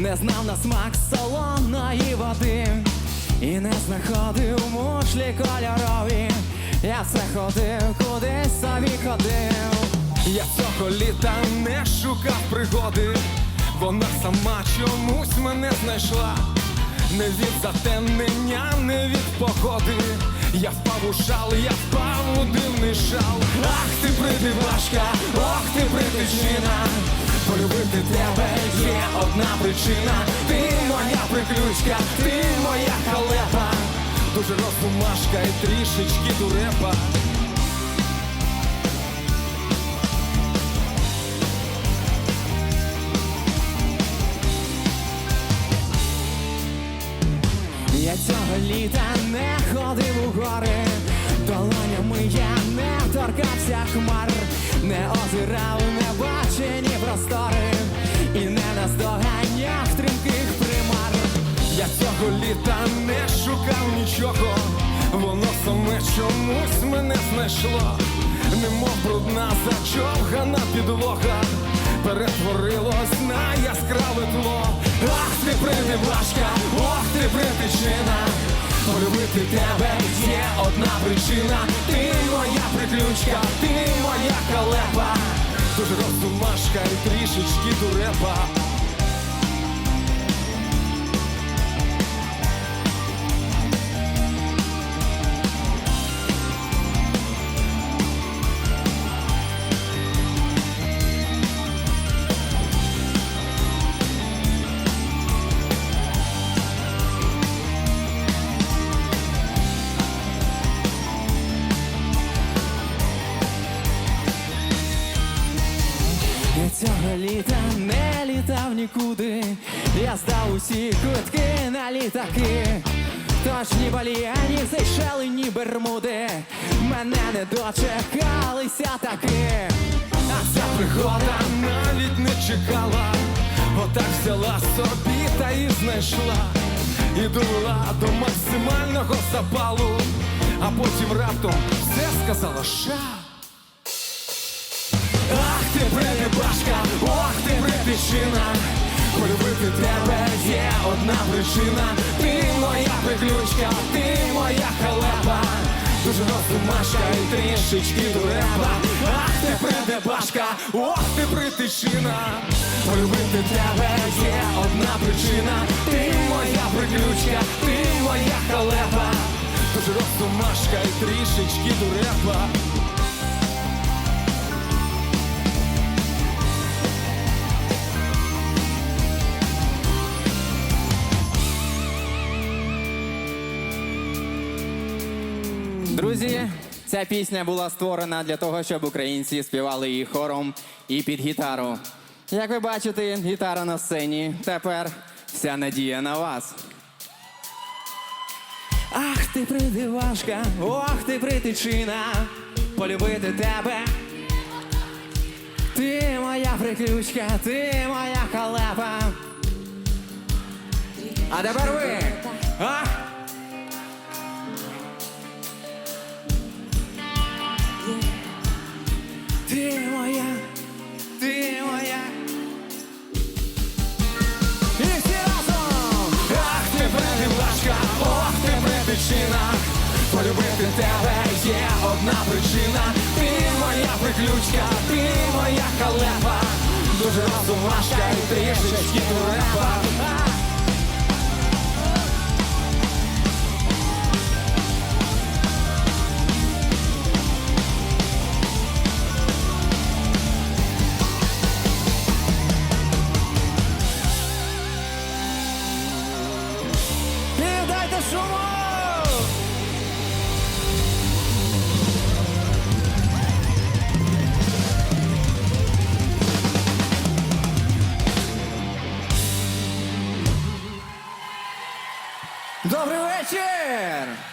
не знав на смак солоної води, і не знаходив мушлі кольорові. Я все ходив, кудись собі ходив. Я цього літа не шукав пригоди, вона сама чомусь мене знайшла. Не від затемнення, не від погоди. Я впав у шал, я впав у дивний шал. Ах ти придивашка, ох ти притичина. Полюбити тебе одна причина. Ти моя приключка, ти моя халепа. Дуже розумашка і трішечки дурепа. Я цього літа не ходив у гори, долонями я не торкався хмар, не озирав літа не шукав нічого, воно саме чомусь мене знайшло, немов брудна зачовгана підлога, перетворилось на яскраве тло. Ах ти придивашка, ох ти притичина. Полюбити тебе є одна причина. Ти моя приключка, ти моя халепа. Дуже розумашка і трішечки дурепа. Нікуди, я здав усі квитки на літаки. Тож ні Балі, ні Сейшели, ні Бермуди мене не дочекалися таки. А ця пригода навіть не чекала, отак взяла собі та і знайшла, і довела до максимального запалу, а потім раптом все сказала ша. Ах ти ох ти притичина, полюбити тебе є одна причина, ти моя приключка, ти моя халепа. Дуже розумашка і трішечки дурепа Ах ти придебашка, ох ти притичина Полюбити тебе є одна причина. Ти моя приключка, ти моя халепа. Дуже розумашка і трішечки дурепа Друзі, ця пісня була створена для того, щоб українці співали її хором і під гітару. Як ви бачите, гітара на сцені. Тепер вся надія на вас. Ах ти придивашка, ох ти притичина, полюбити тебе. Ти моя приключка, ти моя халепа. А тепер ви. Полюбити тебе є одна причина. Ти моя приключка, ти моя халепа. Дуже розумашка і трішечки дурепа Добрий вечір!